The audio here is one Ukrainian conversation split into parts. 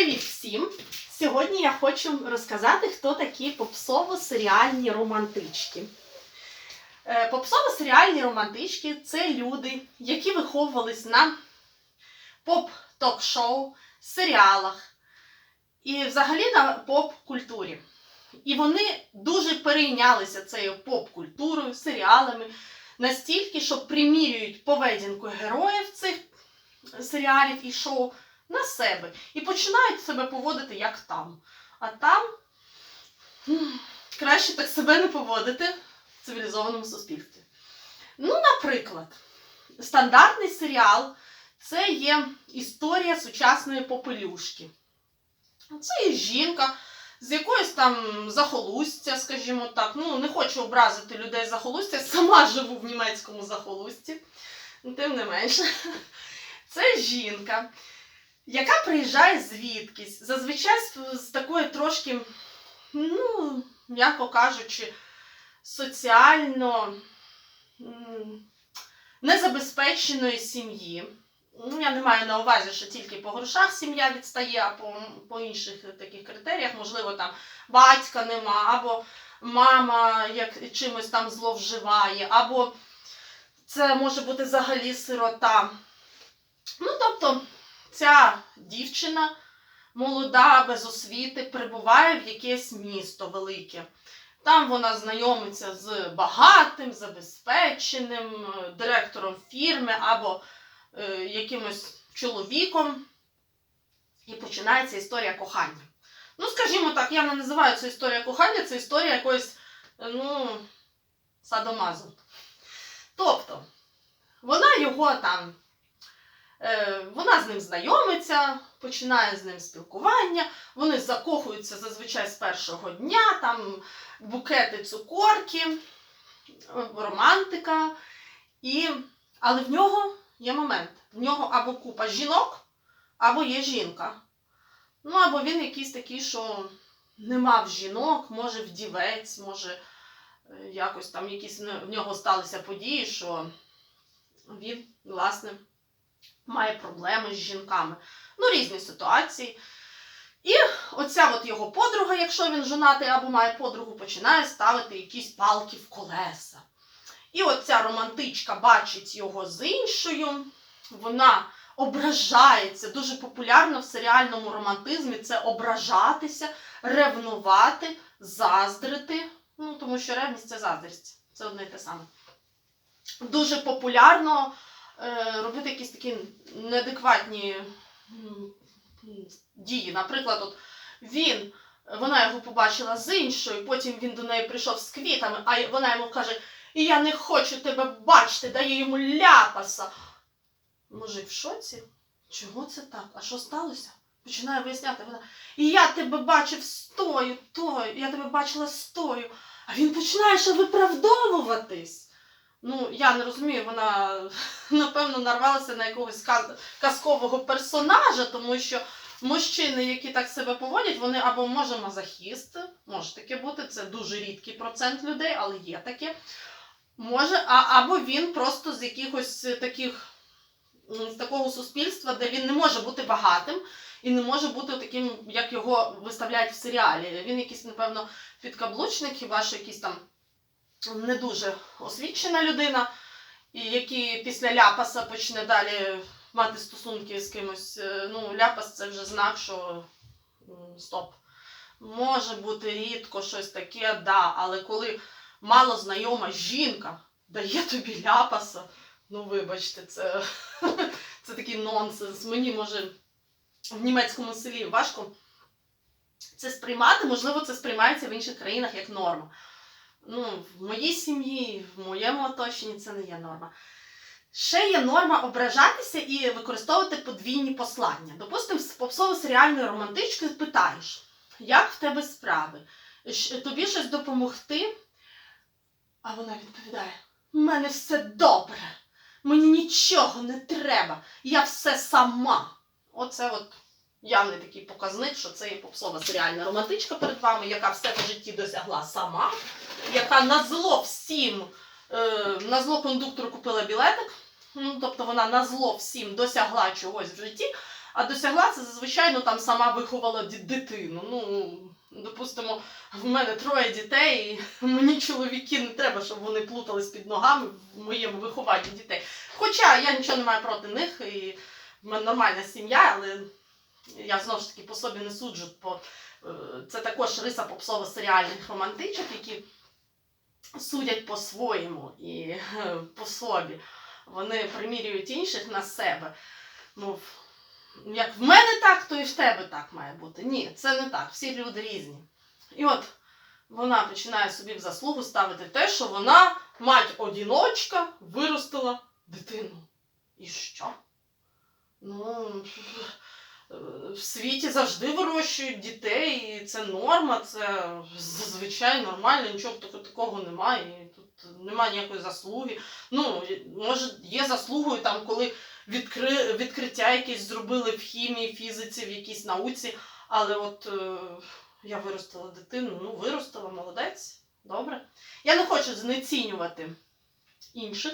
Привіт всім! Сьогодні я хочу розказати, хто такі попсово-серіальні романтички. Е, Попсово-серіальні романтички це люди, які виховувались на поп-ток-шоу, серіалах і взагалі на поп-культурі. І вони дуже перейнялися цією поп-культурою, серіалами, настільки, що примірюють поведінку героїв цих серіалів і шоу на себе і починають себе поводити як там. А там краще так себе не поводити в цивілізованому суспільстві. Ну, наприклад, стандартний серіал це є історія сучасної попелюшки. Це є жінка з якоїсь там захолустя, скажімо так. Ну, не хочу образити людей захолустя, сама живу в німецькому захолусті. Тим не менше, це жінка, яка приїжджає звідкись, зазвичай з, такої трошки, ну, м'яко кажучи, соціально незабезпеченої сім'ї. Ну, я не маю на увазі, що тільки по грошах сім'я відстає, а по, по інших таких критеріях, можливо, там батька нема, або мама як чимось там зловживає, або це може бути взагалі сирота. Ну, тобто, ця дівчина молода, без освіти, прибуває в якесь місто велике. Там вона знайомиться з багатим, забезпеченим е, директором фірми або е, якимось чоловіком. І починається історія кохання. Ну, скажімо так, я не називаю це історія кохання, це історія якоїсь, е, ну, садомазу. Тобто, вона його там Вона з ним знайомиться, починає з ним спілкування, вони закохуються зазвичай з першого дня, там букети цукорки, е, романтика. І... Але в нього є момент. В нього або купа жінок, або є жінка. Ну, або він якийсь такий, що не мав жінок, може вдівець, може е, якось там якісь в нього сталися події, що він, власне має проблеми з жінками. Ну, різні ситуації. І оця от його подруга, якщо він жонатий або має подругу, починає ставити якісь палки в колеса. І оця романтичка бачить його з іншою, вона ображається. Дуже популярно в серіальному романтизмі це ображатися, ревнувати, заздрити. Ну, тому що ревність це заздрість. Це одне і те саме. Дуже популярно робити якісь такі неадекватні дії. Наприклад, от він, вона його побачила з іншою, потім він до неї прийшов з квітами, а вона йому каже: я не хочу тебе бачити, дає йому ляпаса. Мужик в шоці? Чого це так? А що сталося? Починає виясняти вона. І я тебе бачив з тою, тою, я тебе бачила з тою. А він починає ще виправдовуватись. Ну, я не розумію, вона напевно нарвалася на якогось каз- казкового персонажа, тому що мужчини, які так себе поводять, вони або може мазохіст, може таке бути, це дуже рідкий процент людей, але є таке. Може, а, або він просто з якихось таких м, з такого суспільства, де він не може бути багатим і не може бути таким, як його виставляють в серіалі. Він якийсь, напевно, підкаблучник, хіба що якийсь там не дуже освічена людина, і який після ляпаса почне далі мати стосунки з кимось. Е, Ну, ляпас це вже знак, що стоп. Може бути рідко щось таке, да, але коли мало знайома жінка дає тобі ляпаса, ну вибачте, це, це такий нонсенс. Мені може в німецькому селі важко це сприймати, можливо, це сприймається в інших країнах як норма. Ну, в моїй сім'ї, в моєму оточенні це не є норма. Ще є норма ображатися і використовувати подвійні послання. Допустимо, з попсово-серіальною романтичкою питаєш, як в тебе справи? Тобі щось допомогти? А вона відповідає: У мене все добре, мені нічого не треба, я все сама. Оце от явний такий показник, що це є попсова серіальна романтичка перед вами, яка все в житті досягла сама, яка на зло всім, е, на зло кондуктору купила білетик. Ну, тобто вона на зло всім досягла чогось в житті, А досягла це зазвичай ну, там сама виховала дитину. Ну, допустимо, в мене троє дітей, і мені чоловіки не треба, щоб вони плутались під ногами в моєму вихованні дітей. Хоча я нічого не маю проти них, і в мене нормальна сім'я, але я знову ж таки по собі не суджу. По, е, це також риса попсово-серіальних романтичок, які судять по-своєму і е, по собі. Вони примірюють інших на себе. Ну, як в мене так, то і в тебе так має бути. Ні, це не так. Всі люди різні. І от вона починає собі в заслугу ставити те, що вона, мать-одіночка, виростила дитину. І що? Ну, в світі завжди вирощують дітей, і це норма, це зазвичай нормально, нічого такого немає. І тут немає ніякої заслуги. Ну, може, є заслугою там, коли відкри... відкриття якесь зробили в хімії, фізиці, в якійсь науці, але от е, я виростила дитину, ну виростила, молодець, добре. Я не хочу знецінювати інших,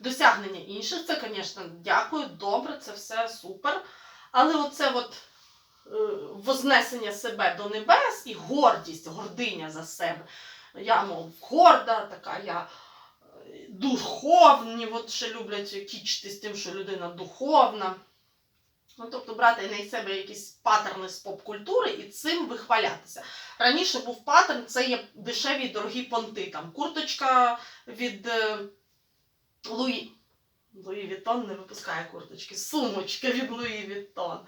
досягнення інших. Це, звісно, дякую, добре, це все супер. Але оце от е, вознесення себе до небес і гордість, гординя за себе. Я, мов, горда, така я е, духовні, от ще люблять кічитись тим, що людина духовна. Ну, тобто брати на себе якісь паттерни з поп-культури і цим вихвалятися. Раніше був паттерн, це є дешеві дорогі понти. Там курточка від е, Луї. Луї Вітон не випускає курточки, сумочка від Луї Вітон.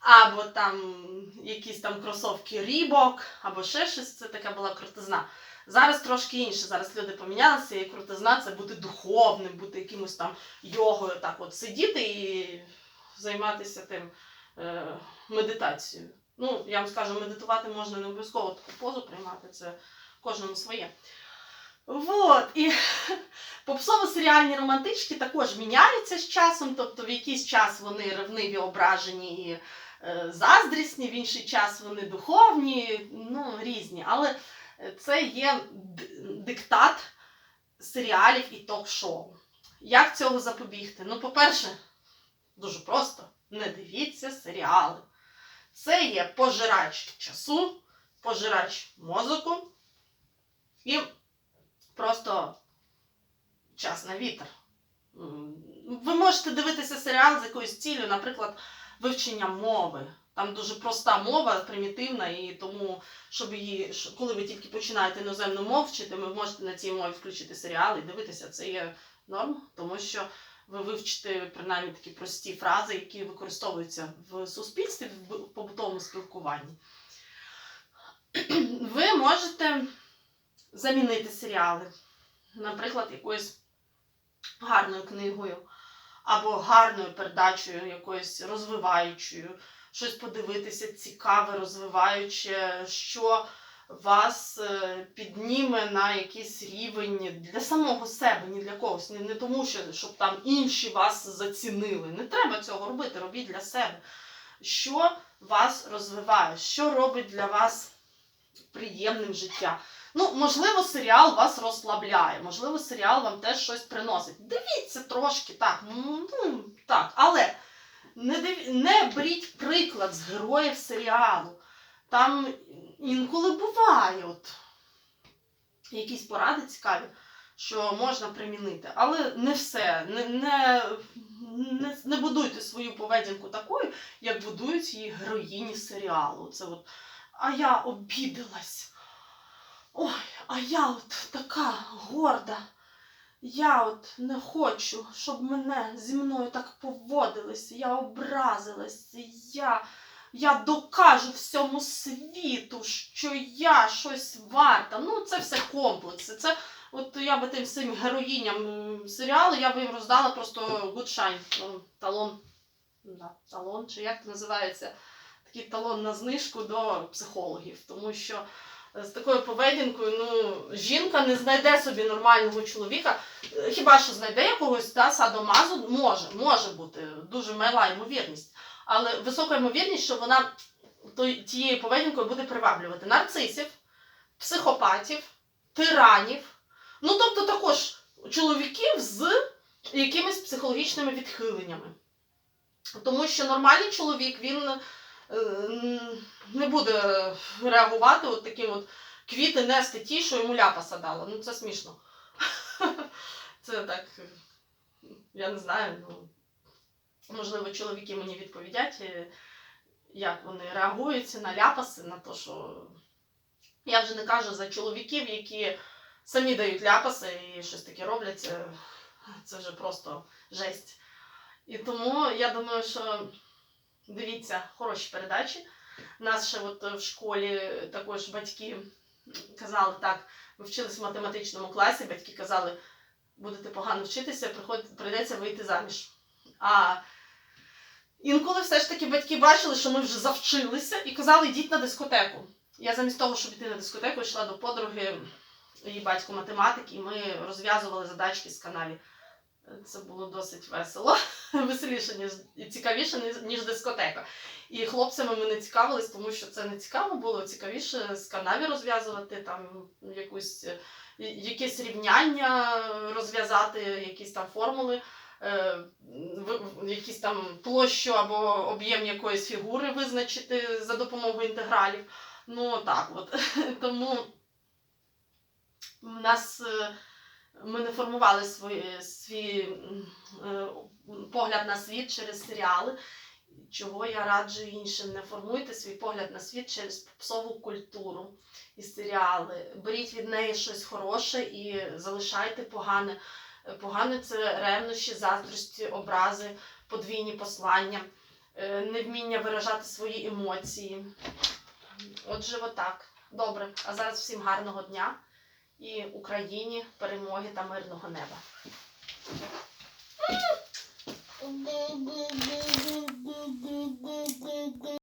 Або там якісь там кросовки Рібок, або ще щось, це така була крутизна. Зараз трошки інше. Зараз люди помінялися, і крутизна це бути духовним, бути якимось там йогою, так от сидіти і займатися тим е, медитацією. Ну, я вам скажу, медитувати можна не обов'язково таку позу приймати, це кожному своє. Вот. І попсово-серіальні романтички також міняються з часом, тобто в якийсь час вони ревниві, ображені і е, заздрісні, в інший час вони духовні, ну, різні. Але це є диктат серіалів і ток-шоу. Як цього запобігти? Ну, по-перше, дуже просто не дивіться серіали. Це є пожирач часу, пожирач мозоку і просто час на вітер. Ви можете дивитися серіал з якоюсь цілею, наприклад, вивчення мови. Там дуже проста мова, примітивна, і тому, щоб її, коли ви тільки починаєте іноземну мову вчити, ви можете на цій мові включити серіал і дивитися. Це є норм, тому що ви вивчите принаймні такі прості фрази, які використовуються в суспільстві, в побутовому спілкуванні. Ви можете замінити серіали, наприклад, якоюсь гарною книгою або гарною передачею, якоюсь розвиваючою, щось подивитися цікаве, розвиваюче, що вас е, підніме на якийсь рівень для самого себе, ні для когось, не, тому, що щоб там інші вас зацінили. Не треба цього робити, робіть для себе. Що вас розвиває, що робить для вас приємним життя. Ну, можливо, серіал вас розслабляє, можливо, серіал вам теж щось приносить. Дивіться трошки, так, ну ну, так, але не, див... не беріть приклад з героїв серіалу. Там інколи буває от якісь поради цікаві, що можна примінити, але не все. Не, не, не, не будуйте свою поведінку такою, як будують її героїні серіалу. Це от, а я обідалась. Ой, а я от така горда. Я от не хочу, щоб мене зі мною так поводилися. Я образилась. Я, я докажу всьому світу, що я щось варта. Ну, це все комплекси. Це от я би тим всім героїням серіалу, я би їм роздала просто гудшайн, ну, талон. Да, талон, чи як це називається? Такий талон на знижку до психологів. Тому що з такою поведінкою, ну, жінка не знайде собі нормального чоловіка. Хіба що знайде якогось та, садомазу, може, може бути, дуже мала ймовірність. Але висока ймовірність, що вона тією поведінкою буде приваблювати нарцисів, психопатів, тиранів. Ну, тобто також чоловіків з якимись психологічними відхиленнями. Тому що нормальний чоловік він не буде реагувати от таким от квіти нести ті, що йому ляпаса дала. Ну це смішно. Це так, е, я не знаю, ну, можливо, чоловіки мені відповідять, е, як вони реагують на ляпаси, на те, що я вже не кажу за чоловіків, які самі дають ляпаси і щось таке роблять. Це, це вже просто жесть. І тому я думаю, що дивіться хороші передачі. Нас ще от в школі також батьки казали так, ми вчились в математичному класі, батьки казали, будете погано вчитися, приход- прийдеться вийти заміж. А інколи все ж таки батьки бачили, що ми вже завчилися і казали, йдіть на дискотеку. Я замість того, щоб йти на дискотеку, йшла до подруги, її батько математик, і ми розв'язували задачки з каналів. Це було досить весело, веселіше, ніж і цікавіше, ніж, дискотека. І хлопцями ми не цікавились, тому що це не цікаво було, цікавіше з канаві розв'язувати, там якусь, е, якесь рівняння розв'язати, якісь там формули, е, якісь там площу або об'єм якоїсь фігури визначити за допомогою інтегралів. Ну так от. Тому в нас. Ми не формували свій, свій е, погляд на світ через серіали, чого я раджу іншим. Не формуйте свій погляд на світ через попсову культуру і серіали. Беріть від неї щось хороше і залишайте погане. Погане це ревнощі, заздрості, образи, подвійні послання, е, невміння виражати свої емоції. Отже, отак. Добре. А зараз всім гарного дня і Україні перемоги та мирного неба.